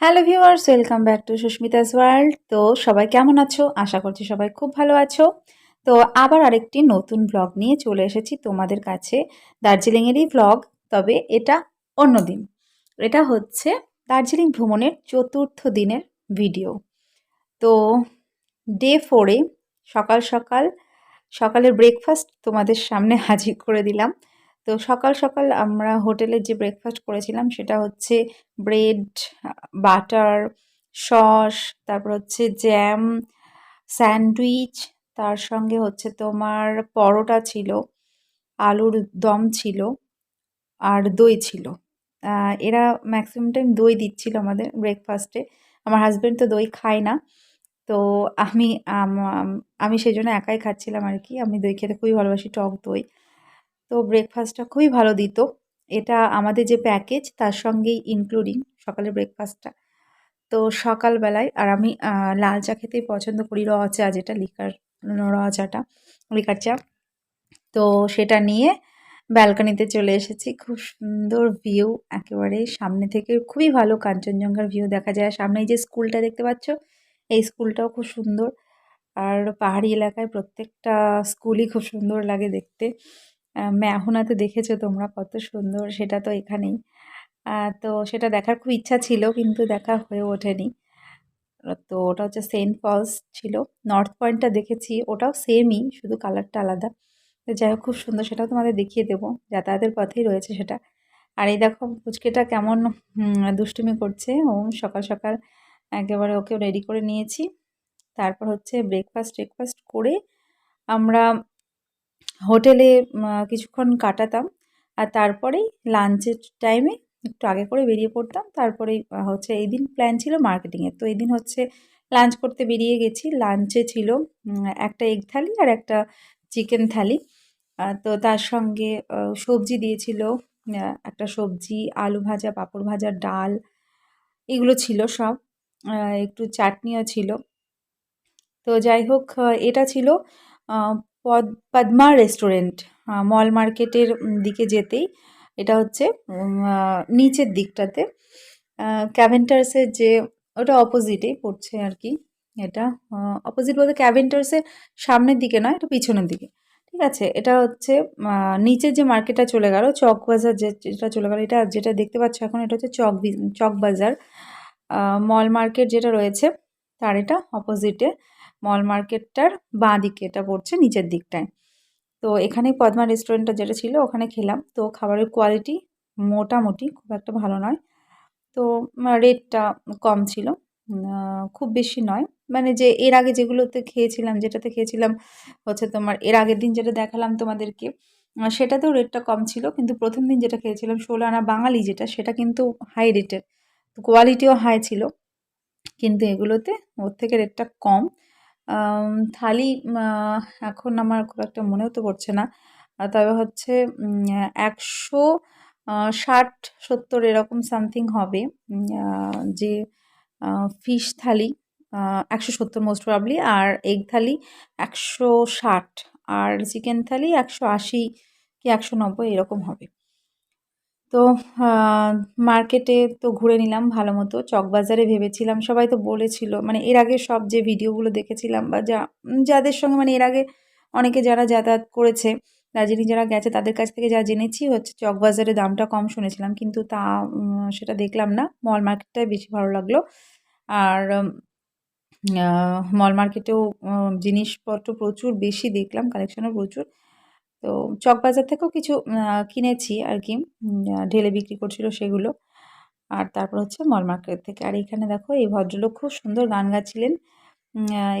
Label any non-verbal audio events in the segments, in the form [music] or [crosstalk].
Hello viewers welcome back to Susmita's world তো সবাই কেমন আছো? আশা করছি সবাই খুব ভালো আছো। তো আবার আরেকটি নতুন ব্লগ নিয়ে চলে এসেছি তোমাদের কাছে দার্জিলিংয়েরই ব্লগ তবে এটা অন্য দিন। এটা হচ্ছে দার্জিলিং ভ্রমণের চতুর্থ দিনের ভিডিও তো ডে ফোরে সকাল সকাল, সকালের ব্রেকফাস্ট তোমাদের সামনে [laughs] হাজির করে দিলাম। তো সকাল সকাল আমরা হোটেলে যে ব্রেকফাস্ট করেছিলাম সেটা হচ্ছে ব্রেড বাটার সস তারপর হচ্ছে জ্যাম স্যান্ডউইচ তার সঙ্গে হচ্ছে তোমার পরোটা ছিল, আলুর দম ছিল আর দই ছিল। এরা ম্যাক্সিমাম টাইম দই দিচ্ছিল আমাদের ব্রেকফাস্টে আমার হাজব্যান্ড তো দই খায় না, তো আমি আমি সেই জন্য একাই খাচ্ছিলাম আর কি। আমি দই খেতে খুবই ভালোবাসি টক দই। তো ব্রেকফাস্টটা খুবই ভালো দিত। এটা আমাদের যে প্যাকেজ তার সঙ্গেই ইনক্লুডিং সকালের ব্রেকফাস্টটা তো সকালবেলায়, আর আমি লাল চা খেতেই পছন্দ করি, র চা যেটা, লিকার, র চাটা, লিকার চা। তো সেটা নিয়ে ব্যালকানিতে চলে এসেছি। খুব সুন্দর ভিউ একেবারে সামনে থেকে খুবই ভালো, কাঞ্চনজঙ্ঘার ভিউ দেখা যায়। সামনে যে স্কুলটা দেখতে পাচ্ছ, এই স্কুলটাও খুব সুন্দর। আর পাহাড়ি এলাকায় প্রত্যেকটা স্কুলই খুব সুন্দর লাগে দেখতে। ম্যাহুনাতে দেখেছ তোমরা কত সুন্দর, সেটা তো এখানেই। তো সেটা দেখার খুব ইচ্ছা ছিল, কিন্তু দেখা হয়ে ওঠেনি। তো ওটা হচ্ছে সেন্ট ফলস ছিল। নর্থ পয়েন্টটা দেখেছি, ওটাও সেমই শুধু কালারটা আলাদা। তো যাই হোক, খুব সুন্দর, সেটাও তোমাদের দেখিয়ে দেবো। যাতায়াতের পথেই রয়েছে সেটা। আর এই দেখো, পুচকেটা কেমন দুষ্টুমি করছে। ও সকাল সকাল একেবারে ওকে রেডি করে নিয়েছি। তারপর হচ্ছে ব্রেকফাস্ট ব্রেকফাস্ট করে আমরা হোটেলে কিছুক্ষণ কাটাতাম। আর তারপরেই লাঞ্চের টাইমে একটু আগে করে বেরিয়ে পড়তাম। তারপরেই হচ্ছে এই দিন প্ল্যান ছিল মার্কেটিংয়ের তো এই দিন হচ্ছে লাঞ্চ করতে বেরিয়ে গেছি। লাঞ্চে ছিল একটা এগ থালি আর একটা চিকেন থালি। তো তার সঙ্গে সবজি দিয়েছিল একটা সবজি, আলু ভাজা, পাঁপড় ভাজা, ডাল, এগুলো ছিল সব। একটু চাটনিও ছিল। তো যাই হোক এটা ছিল পদ, পদ্মা রেস্টুরেন্ট মল মার্কেটের দিকে যেতেই। এটা হচ্ছে নিচের দিকটাতে। ক্যাভেন্টার্সের যে, ওটা অপোজিটেই পড়ছে আর কি, এটা অপোজিট বলতে ক্যাভেন্টার্সের সামনের দিকে নয়, এটা পিছনের দিকে। ঠিক আছে, এটা হচ্ছে নিচের যে মার্কেটটা চলে গেল, চক বাজার যেটা চলে গেল, এটা যেটা দেখতে পাচ্ছ এখন, এটা হচ্ছে চক চক বাজার। মল মার্কেট যেটা রয়েছে, তার এটা অপোজিটে মল মার্কেটটার বাঁ দিকে, এটা পড়ছে নিচের দিকটায়। তো এখানে পদ্মা রেস্টুরেন্টটা যেটা ছিল, ওখানে খেলাম। তো খাবারের কোয়ালিটি মোটামুটি খুব একটা ভালো নয়। তো রেটটা কম ছিল। খুব বেশি নয়। মানে যে এর আগে যেগুলোতে খেয়েছিলাম, যেটাতে খেয়েছিলাম হচ্ছে তোমার এর আগের দিন যেটা দেখালাম তোমাদেরকে সেটাতেও রেটটা কম ছিল। কিন্তু প্রথম দিন যেটা খেয়েছিলাম ষোলো আনা বাঙালি যেটা, সেটা কিন্তু হাই রেটের কোয়ালিটিও হাই ছিল। কিন্তু এগুলোতে ওর থেকে রেটটা কম। থালি এখন আমার খুব একটা মনেও তো পড়ছে না। তবে হচ্ছে একশো ষাট, সত্তর এরকম সামথিং হবে। যে ফিশ থালি একশো সত্তর মোস্ট প্রবলি আর এগ থালি একশো ষাট, আর চিকেন থালি একশো আশি কি একশো নব্বই এরকম হবে। তো মার্কেটে তো ঘুরে নিলাম ভালো মতো। চকবাজারে ভেবেছিলাম, সবাই তো বলেছিল। মানে এর আগে সব যে ভিডিওগুলো দেখেছিলাম বা যা, যাদের সঙ্গে মানে এর আগে অনেকে যারা যাতায়াত করেছে, দার্জিলিং যারা গেছে, তাদের কাছ থেকে যা জেনেছি হচ্ছে চকবাজারে দামটা কম শুনেছিলাম। কিন্তু তা সেটা দেখলাম না। মল মার্কেটটাই বেশি ভালো লাগল। আর মল মার্কেটেও জিনিসপত্র প্রচুর, বেশি দেখলাম, কালেকশনও প্রচুর। তো চকবাজার থেকেও কিছু কিনেছি আর কি ঢেলে বিক্রি করছিল সেগুলো। আর তারপর হচ্ছে মল মার্কেট থেকে। আর এখানে দেখো, এই ভদ্রলোক খুব সুন্দর গান গাচ্ছিলেন।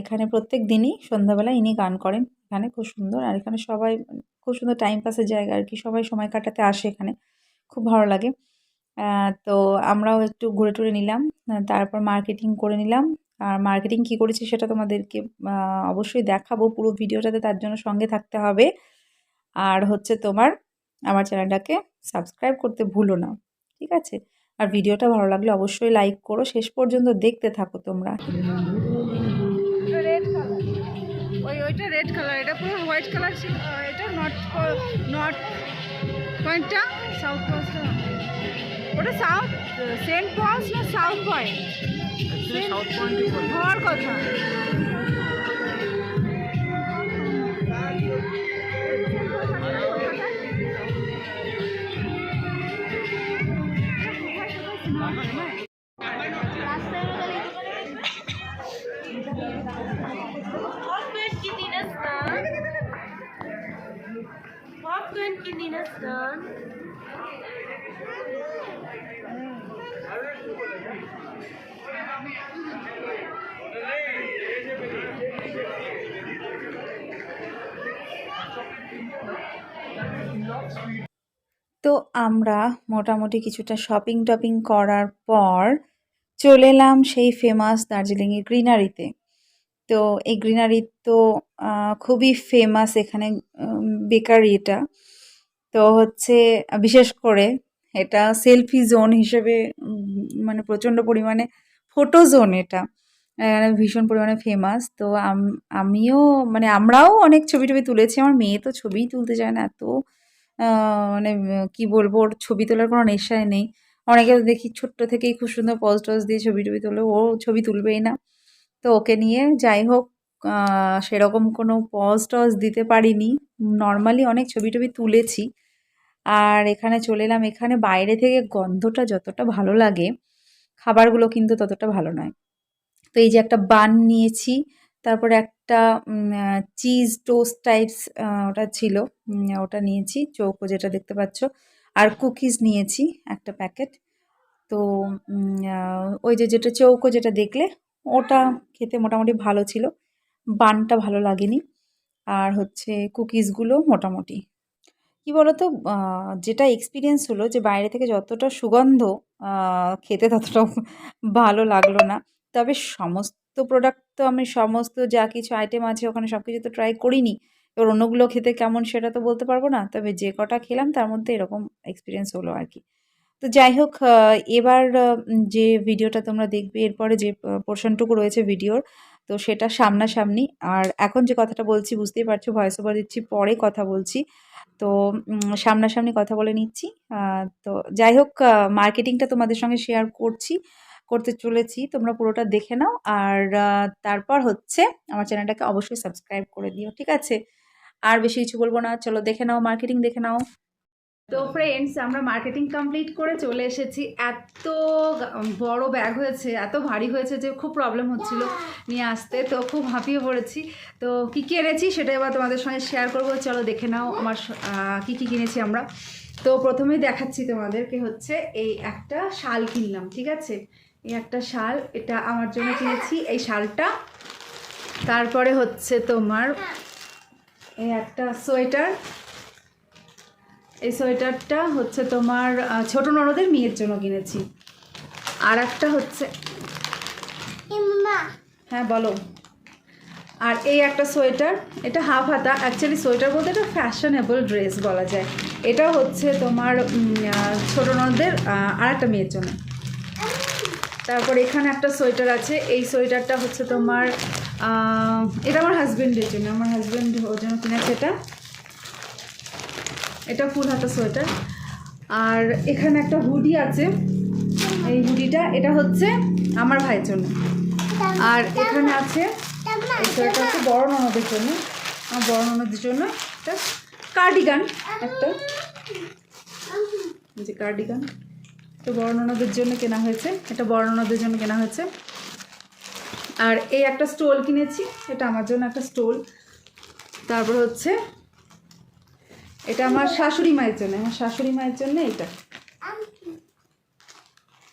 এখানে প্রত্যেক দিনই সন্ধ্যাবেলা ইনি গান করেন। এখানে খুব সুন্দর। আর এখানে সবাই, খুব সুন্দর টাইম পাসের জায়গা আর কি। সবাই সময় কাটাতে আসে এখানে। খুব ভালো লাগে। তো আমরাও একটু ঘুরে টুরে নিলাম। তারপর মার্কেটিং করে নিলাম। আর মার্কেটিং কী করেছি সেটা তোমাদেরকে অবশ্যই দেখাবো। পুরো ভিডিওটাতে তার জন্য সঙ্গে থাকতে হবে। আর হচ্ছে তোমার আমার চ্যানেলটাকে সাবস্ক্রাইব করতে ভুলো না ঠিক আছে? আর ভিডিওটা ভালো লাগলে অবশ্যই লাইক করো শেষ পর্যন্ত দেখতে থাকো তোমরা। ওই ওইটা রেড কালার এটা পুরো হোয়াইট কালার ছিল। এটা নর্থ নর্থ পয়েন্টটা সাউথ কোস্টটা ওটা সাউথ সেন্ট পলস না সাউথ পয়েন্ট সাউথ পয়েন্টই হওয়ার কথা। তো আমরা মোটামুটি কিছুটা শপিং টপিং করার পর চলে এলাম সেই ফেমাস দার্জিলিংয়ের গ্রিনারিতে তো এই গ্রিনারি তো খুবই ফেমাস এখানে বেকারি এটা। তো হচ্ছে, বিশেষ করে এটা সেলফি জোন হিসেবে মানে প্রচণ্ড পরিমাণে ফটো জোন এটা। ভীষণ পরিমাণে ফেমাস তো আমিও মানে আমরাও অনেক ছবি টবি তুলেছি। আমার মেয়ে তো ছবিই তুলতে চায় না এত। মানে কি বলব, ওর ছবি তোলার কোনো নেশাই নেই। অনেকে দেখি ছোট্ট থেকেই খুব সুন্দর পজ টজ দিয়ে ছবি টবি তোলে। ও ছবি তুলবেই না। তো ওকে নিয়ে যাই হোক সেরকম কোনো পজ টজ দিতে পারিনি। নর্মালি অনেক ছবি টবি তুলেছি। আর এখানে চলে এলাম। এখানে বাইরে থেকে গন্ধটা যতটা ভালো লাগে খাবারগুলো কিন্তু ততটা ভালো নয়। তো এই যে একটা বান নিয়েছি, তারপরে একটা চিজ টোস্ট টাইপস ওটা ছিল ওটা নিয়েছি, চৌকো যেটা দেখতে পাচ্ছ, আর কুকিজ নিয়েছি একটা প্যাকেট তো ওই যে যেটা চৌকো যেটা দেখলে, ওটা খেতে মোটামুটি ভালো ছিল, বানটা ভালো লাগেনি। আর হচ্ছে কুকিজগুলো মোটামুটি। কি বলতো? যেটা এক্সপিরিয়েন্স হলো যে বাইরে থেকে যতটা সুগন্ধ খেতে ততটাও ভালো লাগল না। তবে সমস্ত প্রোডাক্ট তো আমি সমস্ত যা কিছু আইটেম আছে ওখানে সব কিছু তো ট্রাই করিনি। এবার অন্যগুলো খেতে কেমন সেটা তো বলতে পারব না। তবে যে কটা খেলাম তার মধ্যে এরকম এক্সপিরিয়েন্স হলো আর কি তো যাই হোক এবার যে ভিডিওটা তোমরা দেখবে, এরপরে যে পোর্শনটুকু রয়েছে ভিডিওর তো সেটা সামনাসামনি। আর এখন যে কথাটা বলছি, বুঝতেই পারছ ভয়েস ওভার দিচ্ছি, পরে কথা বলছি। তো সামনাসামনি কথা বলে নিচ্ছি। তো যাই হোক মার্কেটিংটা তোমাদের সঙ্গে শেয়ার করছি, করতে চলেছি। তোমরা পুরোটা দেখে নাও। আর তারপর হচ্ছে আমার চ্যানেলটাকে অবশ্যই সাবস্ক্রাইব করে দিও, ঠিক আছে? আর বেশি কিছু বলব না। চলো দেখে নাও মার্কেটিং দেখে নাও। তো ফ্রেন্ডস আমরা মার্কেটিং কমপ্লিট করে চলে এসেছি। এত বড় ব্যাগ হয়েছে এত ভারী হয়েছে যে খুব প্রবলেম হচ্ছিল নিয়ে আসতে। তো খুব হাঁপিয়ে পড়েছি। তো কী কী এনেছি সেটা এবার তোমাদের সঙ্গে শেয়ার করব। চলো দেখে নাও আমার কী কী কিনেছি আমরা। তো প্রথমেই দেখাচ্ছি তোমাদেরকে হচ্ছে এই একটা শাল কিনলাম ঠিক আছে? এই একটা শাল এটা আমার জন্য কিনেছি। এই শালটা তারপরে হচ্ছে তোমার এই একটা সোয়েটার। এই সোয়েটারটা হচ্ছে তোমার ছোট ননদের মেয়ের জন্য কিনেছি। আর একটা হচ্ছে হ্যাঁ বলো। আর এই একটা সোয়েটার এটা হাফ হাতা। অ্যাকচুয়ালি সোয়েটার বলতে এটা ফ্যাশনেবল ড্রেস বলা যায়। এটা হচ্ছে তোমার ছোট ননদের আর একটা মেয়ের জন্য। তারপর এখানে একটা সোয়েটার আছে। এই সোয়েটারটা হচ্ছে তোমার এটা আমার হাজব্যান্ডের জন্য। আমার হাজব্যান্ড ওর জন্য কিনেছে এটা। এটা ফুল হাতা সোয়েটার। আর এখানে একটা হুডি আছে। এই হুডিটা, এটা হচ্ছে আমার ভাইয়ের জন্য। আর এখানে আছে এই সোয়েটার হচ্ছে বড় ননদের জন্য। আমার বড় ননদের জন্য একটা কার্ডিগান, একটা। যে কার্ডিগান। এটা বড় ননদের জন্য কেনা হয়েছে। এটা বড় ননদের জন্য কেনা হয়েছে। আর এই একটা স্টোল কিনেছি। এটা আমার জন্য একটা স্টোল। তারপর হচ্ছে এটা আমার শাশুড়ি মায়ের জন্য, আমার শাশুড়ি মায়ের জন্য এটা।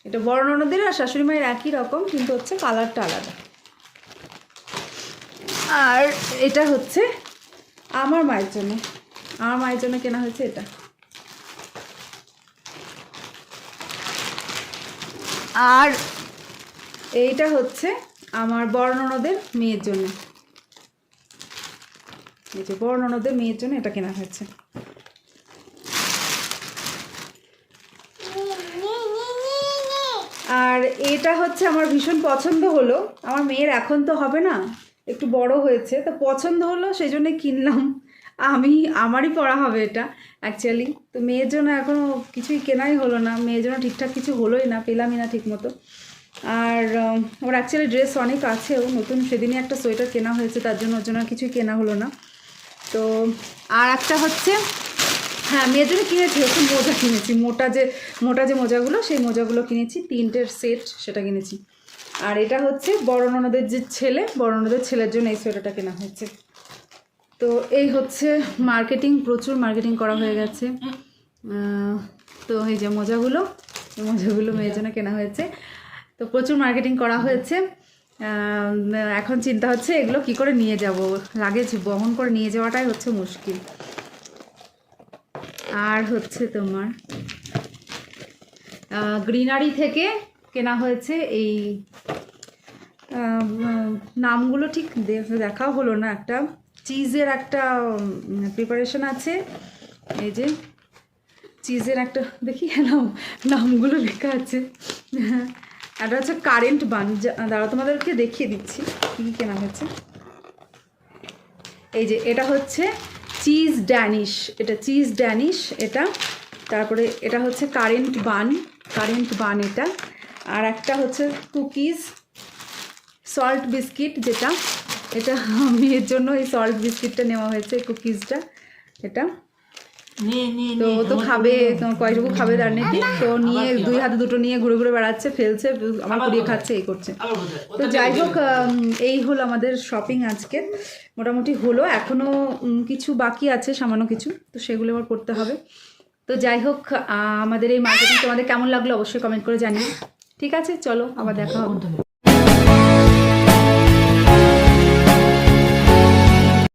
এটা বড় আর শাশুড়ি মায়ের একই রকম, কিন্তু হচ্ছে কালারটা আলাদা। আর এটা হচ্ছে আমার মায়ের জন্য। আমার মায়ের জন্য কেনা হয়েছে এটা। আর এইটা হচ্ছে আমার বড় ননদের মেয়ের জন্য। এই যে বড় ননদের মেয়ের জন্য এটা কেনা হয়েছে। আর এটা হচ্ছে আমার ভীষণ পছন্দ হলো। আমার মেয়ের এখন তো হবে না, একটু বড় হয়েছে। তো পছন্দ হলো, সেই জন্য কিনলাম। আমি, আমারই পড়া হবে এটা অ্যাকচুয়ালি তো মেয়ের জন্য এখনও কিছুই কেনাই হলো না। মেয়ের জন্য ঠিকঠাক কিছু হলোই না, পেলামই না ঠিক মতো আর ওর অ্যাকচুয়ালি ড্রেস অনেক আছেও নতুন, সেদিনই একটা সোয়েটার কেনা হয়েছে, তার জন্য ওর জন্য কিছুই কেনা হলো না। তো, আর একটা হচ্ছে হ্যাঁ জন্য কিনেছি হচ্ছে মোজা কিনেছি। মোটা যে মোটা যে মোজাগুলো, সেই মোজাগুলো কিনেছি, তিনটের সেট সেটা কিনেছি। আর এটা হচ্ছে বড় ননদের যে ছেলে, বড় ননদের ছেলের জন্য এই সোয়েটারটা কেনা হয়েছে। তো এই হচ্ছে মার্কেটিং, প্রচুর মার্কেটিং করা হয়ে গেছে। তো এই যে মোজাগুলো, এই মোজাগুলো মেয়ের জন্য কেনা হয়েছে। তো প্রচুর মার্কেটিং করা হয়েছে। এখন চিন্তা হচ্ছে এগুলো কি করে নিয়ে যাব? লাগেজ, বহন করে নিয়ে যাওয়াটাই হচ্ছে মুশকিল। আর হচ্ছে তোমার গ্রিনারি থেকে কেনা হয়েছে এই নামগুলো ঠিক দেখাও হলো না একটা। চিজের একটা প্রিপারেশন আছে। এই যে, চিজের একটা, দেখি নাম নামগুলো লেখা আছে। একটা হচ্ছে কারেন্ট বান দাঁড়া তোমাদেরকে দেখিয়ে দিচ্ছি, কী কী কেনা হয়েছে। এই যে এটা হচ্ছে চিজ ড্যানিশ এটা চিজ ড্যানিশ এটা, তারপরে এটা হচ্ছে কারেন্ট বান কারেন্ট বান এটা। আর একটা হচ্ছে কুকিজ সল্ট বিস্কিট যেটা, এটা মেয়ের জন্য এই সল্ট বিস্কিটটা নেওয়া হয়েছে কুকিজটা এটা। তো ও তো খাবে কয়টুকু খাবে তার নেই তো নিয়ে দুই হাতে দুটো নিয়ে ঘুরে ঘুরে বেড়াচ্ছে ফেলছে আমার কুড়িয়ে খাচ্ছে এই করছে। তো যাই হোক এই হলো আমাদের শপিং আজকে। মোটামুটি হলো এখনও কিছু বাকি আছে সামান্য কিছু তো সেগুলো আবার করতে হবে। তো যাই হোক আমাদের এই মার্কেটিং তোমাদের কেমন লাগল অবশ্যই কমেন্ট করে জানিও। ঠিক আছে চলো আবার দেখা হবে।